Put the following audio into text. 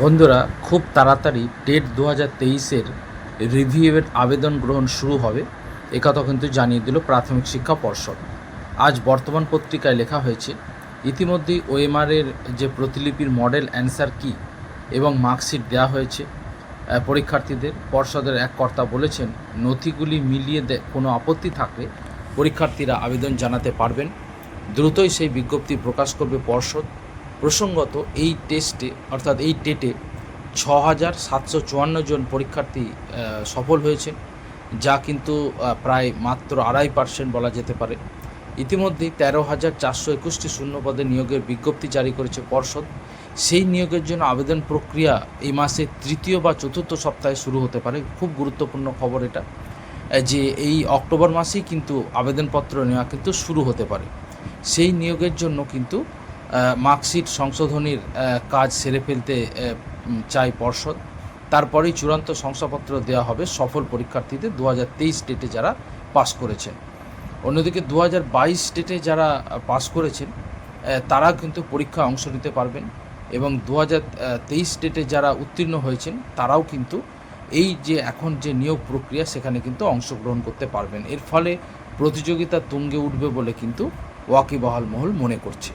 বন্ধুরা, খুব তাড়াতাড়ি টেট দু হাজার তেইশের রিভিউয়ের আবেদন গ্রহণ শুরু হবে। একথা কিন্তু জানিয়ে দিল প্রাথমিক শিক্ষা পর্ষদ। আজ বর্তমান পত্রিকায় লেখা হয়েছে, ইতিমধ্যেই ওএমআরের যে প্রতিলিপির মডেল অ্যান্সার কি এবং মার্কশিট দেওয়া হয়েছে পরীক্ষার্থীদের, পর্ষদের এক কর্তা বলেছেন, নথিগুলি মিলিয়ে কোনো আপত্তি থাকলে পরীক্ষার্থীরা আবেদন জানাতে পারবেন। দ্রুতই সেই বিজ্ঞপ্তি প্রকাশ করবে পর্ষদ। প্রসঙ্গত এই টেস্টে অর্থাৎ এই টেটে ছ হাজার সাতশো চুয়ান্ন জন পরীক্ষার্থী সফল হয়েছেন যা কিন্তু প্রায় মাত্র আড়াই পার্সেন্ট বলা যেতে পারে। ইতিমধ্যেই তেরো হাজার চারশো একুশটি শূন্যপদে নিয়োগের বিজ্ঞপ্তি জারি করেছে পর্ষদ। সেই নিয়োগের জন্য আবেদন প্রক্রিয়া এই মাসের তৃতীয় বা চতুর্থ সপ্তাহে শুরু হতে পারে। খুব গুরুত্বপূর্ণ খবর এটা, যে এই অক্টোবর মাসেই কিন্তু আবেদনপত্র নেওয়া কিন্তু শুরু হতে পারে। সেই নিয়োগের জন্য কিন্তু মার্কশিট সংশোধনীর কাজ সেরে ফেলতে চায় পর্ষদ। তারপরেই চূড়ান্ত শংসাপত্র দেওয়া হবে সফল পরীক্ষার্থীদের। দু হাজার তেইশ ডেটে যারা পাস করেছেন। অন্যদিকে দু হাজার বাইশ ডেটে যারা পাস করেছেন তারা কিন্তু পরীক্ষায় অংশ নিতে পারবেন এবং দু হাজার তেইশ ডেটে যারা উত্তীর্ণ হয়েছেন, তারাও কিন্তু এই যে এখন যে নিয়োগ প্রক্রিয়া, সেখানে কিন্তু অংশগ্রহণ করতে পারবেন। এর ফলে প্রতিযোগিতা তুঙ্গে উঠবে বলে কিন্তু ওয়াকিবহাল মহল মনে করছে।